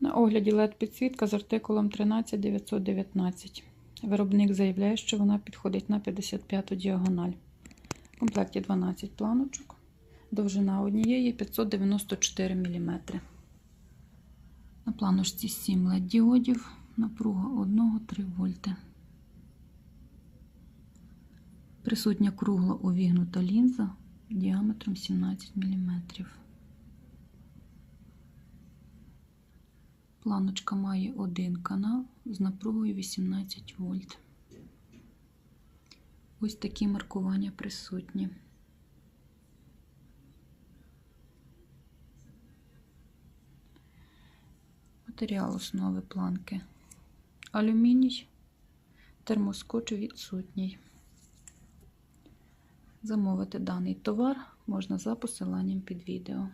На огляді LED-підсвітка з артикулом 13919. Виробник заявляє, що вона підходить на 55 діагональ. В комплекті 12 планочок. Довжина однієї 594 мм. На планочці 7 LED діодів, напруга 1-3 вольти. Присутня кругла увігнута лінза діаметром 17 мм. Планочка має один канал з напругою 18 вольт. Ось такі маркування присутні. Матеріал основи планки. Алюміній, термоскоч відсутній. Замовити даний товар можна за посиланням під відео.